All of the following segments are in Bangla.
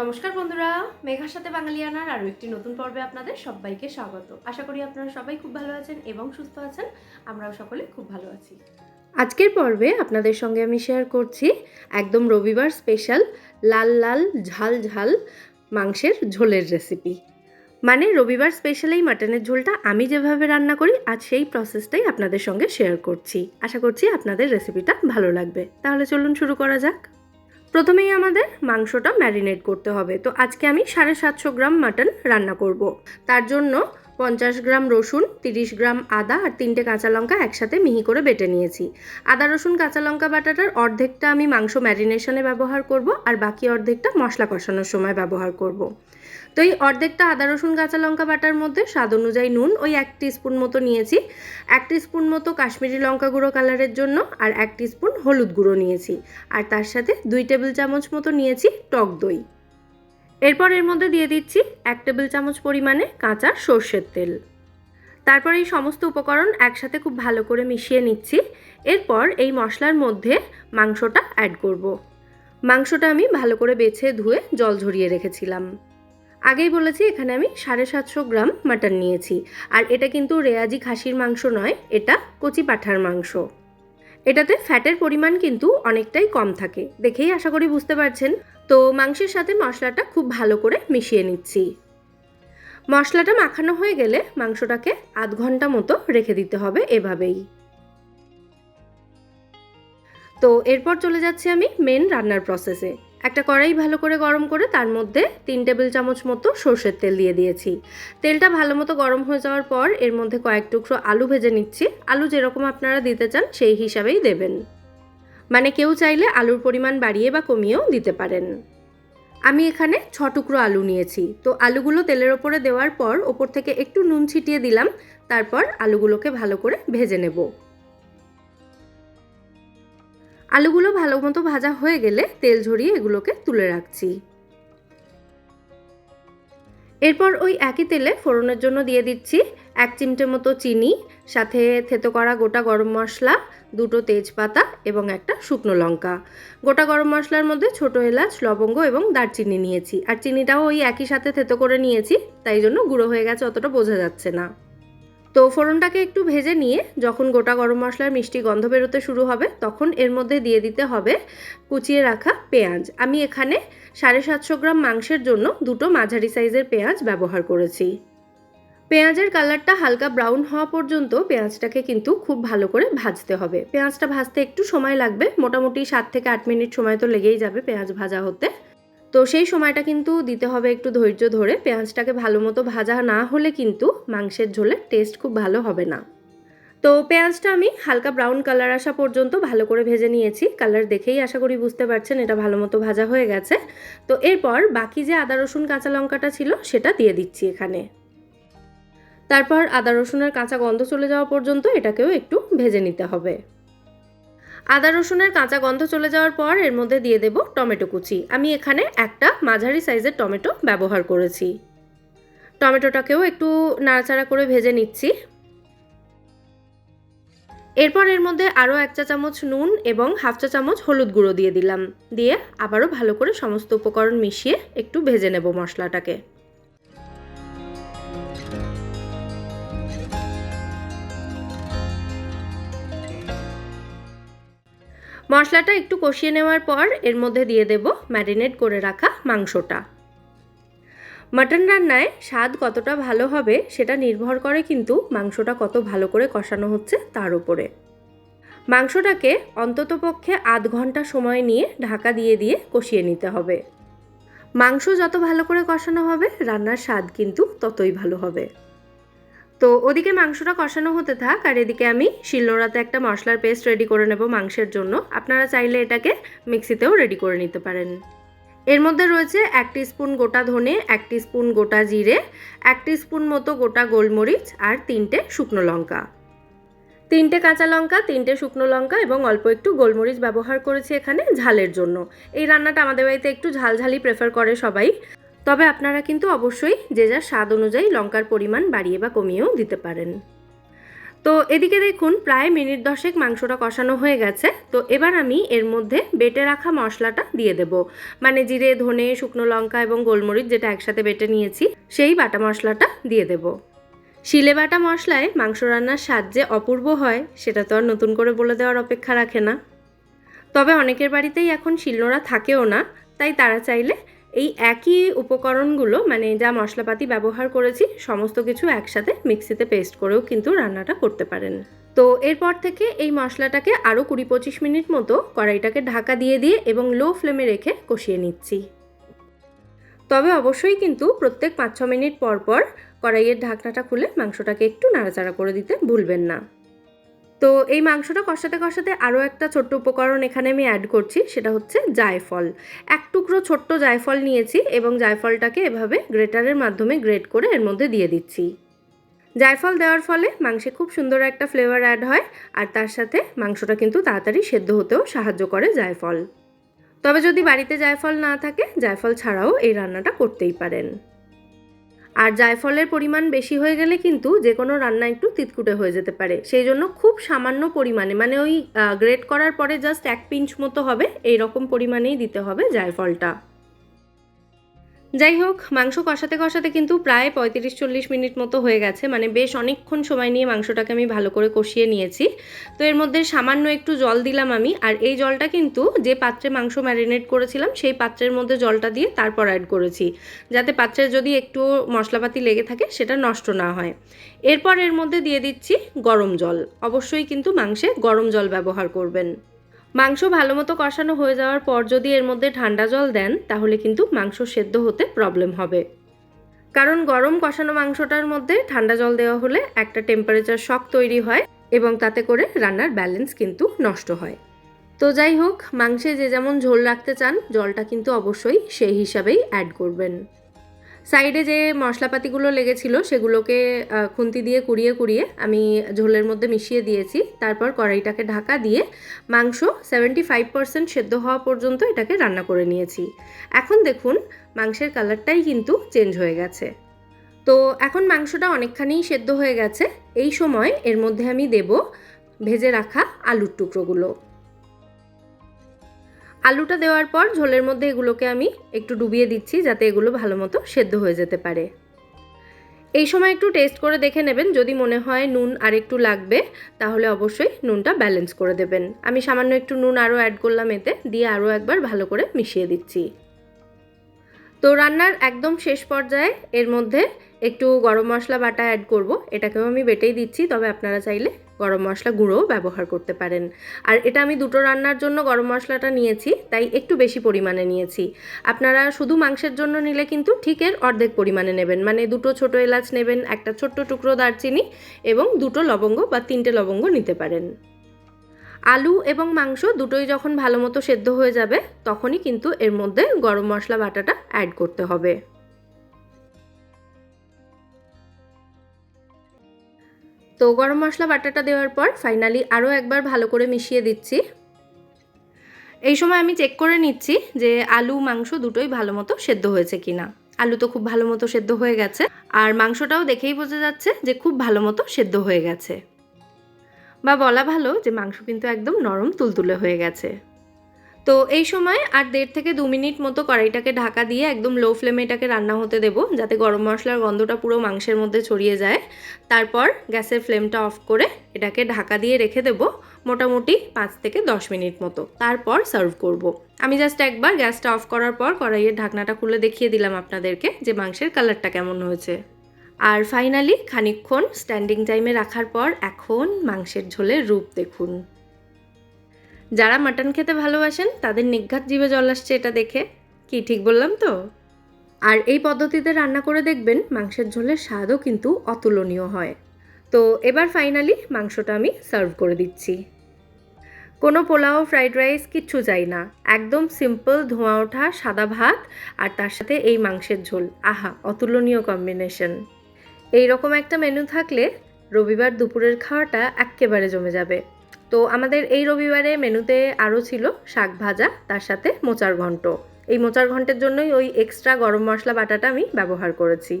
নমস্কার বন্ধুরা, মেঘার সাথে বাঙালিয়ানার আরও একটি নতুন পর্বে আপনাদের সবাইকে স্বাগত। আশা করি আপনারা সবাই খুব ভালো আছেন এবং সুস্থ আছেন, আমরাও সকলে খুব ভালো আছি। আজকের পর্বে আপনাদের সঙ্গে আমি শেয়ার করছি একদম রবিবার স্পেশাল লাল লাল ঝাল ঝাল মাংসের ঝোলের রেসিপি মানে রবিবার স্পেশাল এই মাটনের ঝোলটা আমি যেভাবে রান্না করি, আজ সেই প্রসেসটাই আপনাদের সঙ্গে শেয়ার করছি। আশা করছি আপনাদের রেসিপিটা ভালো লাগবে। তাহলে চলুন শুরু করা যাক। প্রথমেই আমাদের মাংসটা ম্যারিনেট করতে হবে তো আজকে আমি সাড়ে সাতশো গ্রাম মাটন রান্না করব। তার জন্য পঞ্চাশ গ্রাম রসুন, তিরিশ গ্রাম আদা আর তিনটে কাঁচা লঙ্কা একসাথে মিহি করে বেটে নিয়েছি আদা, রসুন, কাঁচা লঙ্কা বাটাটার অর্ধেকটা আমি মাংস ম্যারিনেশনে ব্যবহার করব আর বাকি অর্ধেকটা মশলা কষানোর সময় ব্যবহার করব। তো এই অর্ধেকটা আদা, রসুন, কাঁচা লঙ্কা বাটার মধ্যে স্বাদ অনুযায়ী নুন, ওই এক স্পুন মতো নিয়েছি। এক স্পুন মতো কাশ্মীরি লঙ্কা গুঁড়ো কালারের জন্য আর এক স্পুন হলুদ গুঁড়ো নিয়েছি। আর তার সাথে দুই টেবিল চামচ মতো নিয়েছি টক দই। এরপর এর মধ্যে দিয়ে দিচ্ছি এক টেবিল চামচ পরিমাণে কাঁচা সর্ষের তেল। তারপর এই সমস্ত উপকরণ একসাথে খুব ভালো করে মিশিয়ে নিচ্ছি। এরপর এই মশলার মধ্যে মাংসটা অ্যাড করব। মাংসটা আমি ভালো করে বেছে ধুয়ে জল ঝরিয়ে রেখেছিলাম। আগেই বলেছি, এখানে আমি সাড়ে সাতশো গ্রাম মাটন নিয়েছি। আর এটা কিন্তু রেয়াজি খাসির মাংস নয়, এটা কচি পাঠার মাংস। এটাতে ফ্যাটের পরিমাণ কিন্তু অনেকটাই কম থাকে। দেখেই আশা করি বুঝতে পারছেন। তো মাংসের সাথে মশলাটা খুব ভালো করে মিশিয়ে নিচ্ছি। মশলাটা মাখানো হয়ে গেলে মাংসটাকে আধ ঘণ্টা মতো রেখে দিতে হবে এভাবেই। তো এরপর চলে যাচ্ছি আমি মেন রান্নার প্রসেসে একটা কড়াই ভালো করে গরম করে তার মধ্যে তিন টেবিল চামচ মতো সর্ষের তেল দিয়ে দিয়েছি। তেলটা ভালো মতো গরম হয়ে যাওয়ার পর এর মধ্যে কয়েক টুকরো আলু ভেজে নিচ্ছি। আলু যেরকম আপনারা দিতে চান সেই হিসাবেই দেবেন। মানে কেউ চাইলে আলুর পরিমাণ বাড়িয়ে বা কমিয়েও দিতে পারেন। আমি এখানে ছ টুকরো আলু নিয়েছি। তো আলুগুলো তেলের ওপরে দেওয়ার পর ওপর থেকে একটু নুন ছিটিয়ে দিলাম। তারপর আলুগুলোকে ভালো করে ভেজে নেব। আলুগুলো ভালো মতো ভাজা হয়ে গেলে তেল ঝরিয়ে এগুলোকে তুলে রাখছি। এরপর ওই একই তেলে ফোড়নের জন্য দিয়ে দিচ্ছি এক চিমটে মতো চিনি, সাথে থেতো করা গোটা গরম মশলা, দুটো তেজপাতা এবং একটা শুকনো লঙ্কা। গোটা গরম মশলার মধ্যে ছোটো এলাচ, লবঙ্গ এবং দারচিনি নিয়েছি। আর চিনিটাও ওই একই সাথে থেতো করে নিয়েছি, তাই জন্য গুঁড়ো হয়ে গেছে, অতটা বোঝা যাচ্ছে না। তো ফোড়নটাকে একটু ভেজে নিয়ে যখন গোটা গরম মশলার মিষ্টি গন্ধ বেরোতে শুরু হবে, তখন এর মধ্যে দিয়ে দিতে হবে কুচিয়ে রাখা পেঁয়াজ। আমি এখানে সাড়ে সাতশো গ্রাম মাংসের জন্য দুটো মাঝারি সাইজের পেঁয়াজ ব্যবহার করেছি। পেঁয়াজের কালারটা হালকা ব্রাউন হওয়া পর্যন্ত পেঁয়াজটাকে কিন্তু খুব ভালো করে ভাজতে হবে। পেঁয়াজটা ভাজতে একটু সময় লাগবে, মোটামুটি সাত থেকে আট মিনিট সময় তো লেগেই যাবে পেঁয়াজ ভাজা হতে। তো সেই সময়টা কিন্তু দিতে হবে একটু ধৈর্য ধরে। পেঁয়াজটাকে ভালো মতো ভাজা না হলে কিন্তু মাংসের ঝোলের টেস্ট খুব ভালো হবে না। তো পেঁয়াজটা আমি হালকা ব্রাউন কালার আসা পর্যন্ত ভালো করে ভেজে নিয়েছি। কালার দেখেই আশা করি বুঝতে পারছেন, এটা ভালো মতো ভাজা হয়ে গেছে। তো এরপর বাকি যে আদা, রসুন, কাঁচা লঙ্কাটা ছিল, সেটা দিয়ে দিচ্ছি এখানে। তারপর আদা, রসুনের কাঁচা গন্ধ চলে যাওয়া পর্যন্ত এটাকেও একটু ভেজে নিতে হবে। আদা রসুনের কাঁচা গন্ধ চলে যাওয়ার পর এর মধ্যে দিয়ে দেব টমেটো কুচি। আমি এখানে একটা মাঝারি সাইজের টমেটো ব্যবহার করেছি। টমেটোটাকেও একটু নাড়াচাড়া করে ভেজে নিচ্ছি। এরপর এর মধ্যে আরও এক চা চামচ নুন এবং হাফ চা চামচ হলুদ গুঁড়ো দিয়ে দিলাম। দিয়ে আবারও ভালো করে সমস্ত উপকরণ মিশিয়ে একটু ভেজে নেব মশলাটাকে। মশলাটা একটু কষিয়ে নেওয়ার পর এর মধ্যে দিয়ে দেব ম্যারিনেট করে রাখা মাংসটা। মাটন রান্নায় স্বাদ কতটা ভালো হবে সেটা নির্ভর করে কিন্তু মাংসটা কত ভালো করে কষানো হচ্ছে তার উপরে। মাংসটাকে অন্ততপক্ষে আধ ঘণ্টা সময় নিয়ে ঢাকা দিয়ে দিয়ে কষিয়ে নিতে হবে। মাংস যত ভালো করে কষানো হবে, রান্নার স্বাদ কিন্তু ততই ভালো হবে। তো ওদিকে মাংসটা কষানো হতে থাক, আর এদিকে আমি শিলনোড়াতে একটা মশলার পেস্ট রেডি করে নেব মাংসের জন্য। আপনারা চাইলে এটাকে মিক্সিতেও রেডি করে নিতে পারেন। এর মধ্যে রয়েছে এক স্পুন গোটা ধনে, এক স্পুন গোটা জিরে, এক স্পুন মতো গোটা গোলমরিচ, আর তিনটে শুকনো লঙ্কা। তিনটে কাঁচা লঙ্কা, তিনটে শুকনো লঙ্কা এবং অল্প একটু গোলমরিচ ব্যবহার করেছি এখানে ঝালের জন্য। এই রান্নাটা আমাদের বাড়িতে একটু ঝালঝালি প্রেফার করে সবাই। তবে আপনারা কিন্তু অবশ্যই যে যার স্বাদ অনুযায়ী লঙ্কার পরিমাণ বাড়িয়ে বা কমিয়েও দিতে পারেন। তো এদিকে দেখুন, প্রায় মিনিট দশেক মাংসটা কষানো হয়ে গেছে। তো এবার আমি এর মধ্যে বেটে রাখা মশলাটা দিয়ে দেব। মানে জিরে, ধনে, শুকনো লঙ্কা এবং গোলমরিচ যেটা একসাথে বেটে নিয়েছি, সেই বাটা মশলাটা দিয়ে দেব। শিলে বাটা মশলায় মাংস রান্নার স্বাদ যে অপূর্ব হয়, সেটা তো আর নতুন করে বলে দেওয়ার অপেক্ষা রাখে না। তবে অনেকের বাড়িতেই এখন শিলনোড়া থাকেও না, তাই তারা চাইলে এই একই উপকরণগুলো মানে যা মশলাপাতি ব্যবহার করেছি, সমস্ত কিছু একসাথে মিক্সিতে পেস্ট করেও কিন্তু রান্নাটা করতে পারেন। তো এরপর থেকে এই মশলাটাকে আরও কুড়ি পঁচিশ মিনিট মতো কড়াইটাকে ঢাকা দিয়ে দিয়ে এবং লো ফ্লেমে রেখে কষিয়ে নিচ্ছি। তবে অবশ্যই কিন্তু প্রত্যেক পাঁচ ছ মিনিট পর পর কড়াইয়ের ঢাকনাটা খুলে মাংসটাকে একটু নাড়াচাড়া করে দিতে ভুলবেন না। তো এই মাংসটা কষাতে কষাতে আরও একটা ছোট্ট উপকরণ এখানে আমি অ্যাড করছি, সেটা হচ্ছে জায়ফল। এক টুকরো ছোট্ট জায়ফল নিয়েছি এবং জায়ফলটাকে এভাবে গ্রেটারের মাধ্যমে গ্রেট করে এর মধ্যে দিয়ে দিচ্ছি। জায়ফল দেওয়ার ফলে মাংসে খুব সুন্দর একটা ফ্লেভার অ্যাড হয় আর তার সাথে মাংসটা কিন্তু তাড়াতাড়ি সেদ্ধ হতেও সাহায্য করে জায়ফল। তবে যদি বাড়িতে জায়ফল না থাকে, জায়ফল ছাড়াও এই রান্নাটা করতেই পারেন। আর জায়ফলের পরিমাণ বেশি হয়ে গেলে কিন্তু যে কোনো রান্না একটু তিতকুটে হয়ে যেতে পারে। সেই জন্য খুব সামান্য পরিমাণে মানে ওই গ্রেট করার পরে জাস্ট এক পিঞ্চ মতো হবে এই রকম পরিমাণেই দিতে হবে জায়ফলটা। যাই হোক, মাংস কষাতে কষাতে কিন্তু প্রায় পঁয়ত্রিশ চল্লিশ মিনিট মতো হয়ে গেছে। মানে বেশ অনেকক্ষণ সময় নিয়ে মাংসটাকে আমি ভালো করে কষিয়ে নিয়েছি। তো এর মধ্যে সামান্য একটু জল দিলাম আমি। আর এই জলটা কিন্তু যে পাত্রে মাংস ম্যারিনেট করেছিলাম, সেই পাত্রের মধ্যে জলটা দিয়ে তারপর অ্যাড করেছি। যাতে পাত্রে যদি একটু মশলাপাতি লেগে থাকে, সেটা নষ্ট না হয়। এরপর এর মধ্যে দিয়ে দিচ্ছি গরম জল। অবশ্যই কিন্তু মাংসে গরম জল ব্যবহার করবেন। মাংস ভালো মতো কষানো হয়ে যাওয়ার পর যদি এর মধ্যে ঠান্ডা জল দেন, তাহলে কিন্তু মাংস সেদ্ধ হতে প্রবলেম হবে। কারণ গরম কষানো মাংসটার মধ্যে ঠান্ডা জল দেওয়া হলে একটা টেম্পারেচার শক তৈরি হয় এবং তাতে করে রান্নার ব্যালেন্স কিন্তু নষ্ট হয়। তো যাই হোক, মাংসে যে যেমন ঝোল রাখতে চান, জলটা কিন্তু অবশ্যই সেই হিসাবেই অ্যাড করবেন। সাইডে যে মশলাপাতিগুলো লেগেছিল সেগুলোকে খুন্তি দিয়ে কুড়িয়ে কুড়িয়ে আমি ঝোলের মধ্যে মিশিয়ে দিয়েছি। তারপর কড়াইটাকে ঢাকা দিয়ে মাংস সেভেন্টি ফাইভ পার্সেন্ট সেদ্ধ হওয়া পর্যন্ত এটাকে রান্না করে নিয়েছি। এখন দেখুন, মাংসের কালারটাই কিন্তু চেঞ্জ হয়ে গেছে। তো এখন মাংসটা অনেকখানিই সেদ্ধ হয়ে গেছে। এই সময় এর মধ্যে আমি দেব ভেজে রাখা আলুর টুকরোগুলো। আলুটা দেওয়ার পর ঝোলের মধ্যে এগুলোকে আমি একটু ডুবিয়ে দিচ্ছি যাতে এগুলো ভালো মতো সেদ্ধ হয়ে যেতে পারে। এই সময় একটু টেস্ট করে দেখে নেবেন। যদি মনে হয় নুন আর একটু লাগবে, তাহলে অবশ্যই নুনটা ব্যালেন্স করে দেবেন। আমি সামান্য একটু নুন আরও অ্যাড করলাম এতে, দিয়ে আরও একবার ভালো করে মিশিয়ে দিচ্ছি। তো রান্নার একদম শেষ পর্যায়ে এর মধ্যে একটু গরম মশলা বাটা অ্যাড করব। এটাকেও আমি বেটেই দিচ্ছি, তবে আপনারা চাইলে গরম মশলা গুঁড়োও ব্যবহার করতে পারেন। আর এটা আমি দুটো রান্নার জন্য গরম মশলাটা নিয়েছি, তাই একটু বেশি পরিমাণে নিয়েছি। আপনারা শুধু মাংসের জন্য নিলে কিন্তু ঠিক এর অর্ধেক পরিমাণে নেবেন। মানে দুটো ছোটো এলাচ নেবেন, একটা ছোট্ট টুকরো দারচিনি এবং দুটো লবঙ্গ বা তিনটে লবঙ্গ নিতে পারেন। আলু এবং মাংস দুটোই যখন ভালো মতো সেদ্ধ হয়ে যাবে, তখনই কিন্তু এর মধ্যে গরম মশলা বাটাটা অ্যাড করতে হবে। তো গরম মশলা বাটাটা দেওয়ার পর ফাইনালি আরও একবার ভালো করে মিশিয়ে দিচ্ছি। এই সময় আমি চেক করে নিচ্ছি যে আলু, মাংস দুটোই ভালো মতো সেদ্ধ হয়েছে কিনা। আলু তো খুব ভালো মতো সেদ্ধ হয়ে গেছে। আর মাংসটাও দেখেই বোঝা যাচ্ছে যে খুব ভালো মতো সেদ্ধ হয়ে গেছে। বা বলা ভালো যে মাংস কিন্তু একদম নরম তুলতুলে হয়ে গেছে। তো এই সময় আর দেড় থেকে দু মিনিট মতো কড়াইটাকে ঢাকা দিয়ে একদম লো ফ্লেমে এটাকে রান্না হতে দেব, যাতে গরম মশলার গন্ধটা পুরো মাংসের মধ্যে ছড়িয়ে যায়। তারপর গ্যাসের ফ্লেমটা অফ করে এটাকে ঢাকা দিয়ে রেখে দেব মোটামুটি পাঁচ থেকে দশ মিনিট মতো। তারপর সার্ভ করব। আমি জাস্ট একবার গ্যাসটা অফ করার পর কড়াইয়ের ঢাকনাটা খুলে দেখিয়ে দিলাম আপনাদেরকে যে মাংসের কালারটা কেমন হয়েছে। আর ফাইনালি খানিকক্ষণ স্ট্যান্ডিং টাইমে রাখার পর এখন মাংসের ঝোলের রূপ দেখুন। যারা মাটন খেতে ভালোবাসেন, তাদের নিঘাত জীবে জল আসছে এটা দেখে। কি, ঠিক বললাম তো? আর এই পদ্ধতিতে রান্না করে দেখবেন, মাংসের ঝোলের স্বাদও কিন্তু অতুলনীয় হয়। তো এবার ফাইনালি মাংসটা আমি সার্ভ করে দিচ্ছি। কোনো পোলাও, ফ্রাইড রাইস কিচ্ছু চাই না। একদম সিম্পল ধোঁয়া ওঠা সাদা ভাত আর তার সাথে এই মাংসের ঝোল। আহা, অতুলনীয় কম্বিনেশন। এই রকম একটা মেনু থাকলে রবিবার দুপুরের খাওয়াটা এক্কেবারে জমে যাবে। তো আমাদের এই রবিবারে মেনুতে আরও ছিল শাক ভাজা, তার সাথে মোচার ঘন্ট এই মোচার ঘন্টের জন্যই ওই এক্সট্রা গরম মশলা বাটাটা আমি ব্যবহার করেছি।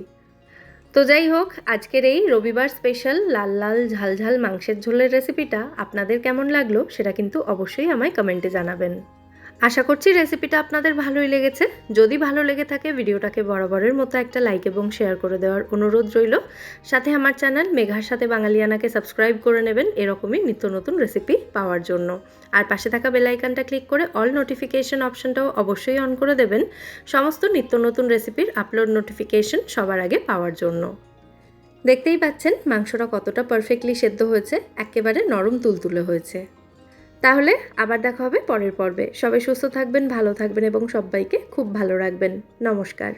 তো যাই হোক, আজকের এই রবিবার স্পেশাল লাল লাল ঝালঝাল ঝাল মাংসের ঝোলের রেসিপিটা আপনাদের কেমন লাগল সেটা কিন্তু অবশ্যই আমায় কমেন্টে জানাবেন। আশা করছি রেসিপিটা আপনাদের ভালোই লেগেছে। যদি ভালো লেগে থাকে, ভিডিওটাকে বরাবরের মতো একটা লাইক এবং শেয়ার করে দেওয়ার অনুরোধ রইল। সাথে আমার চ্যানেল মেঘার সাথে বাঙালিয়ানাকে সাবস্ক্রাইব করে নেবেন এরকমই নিত্য নতুন রেসিপি পাওয়ার জন্য। আর পাশে থাকা বেলাইকানটা ক্লিক করে অল নোটিফিকেশন অপশনটাও অবশ্যই অন করে দেবেন। সমস্ত নিত্য নতুন রেসিপির আপলোড নোটিফিকেশন সবার আগে পাওয়ার জন্য। দেখতেই পাচ্ছেন, মাংসটা কতটা পারফেক্টলি সেদ্ধ হয়েছে, একেবারে নরম তুলতুলে হয়েছে। তাহলে আবার দেখা হবে পরের পর্বে। সবাই সুস্থ থাকবেন, ভালো থাকবেন এবং সবাইকে খুব ভালো রাখবেন। নমস্কার।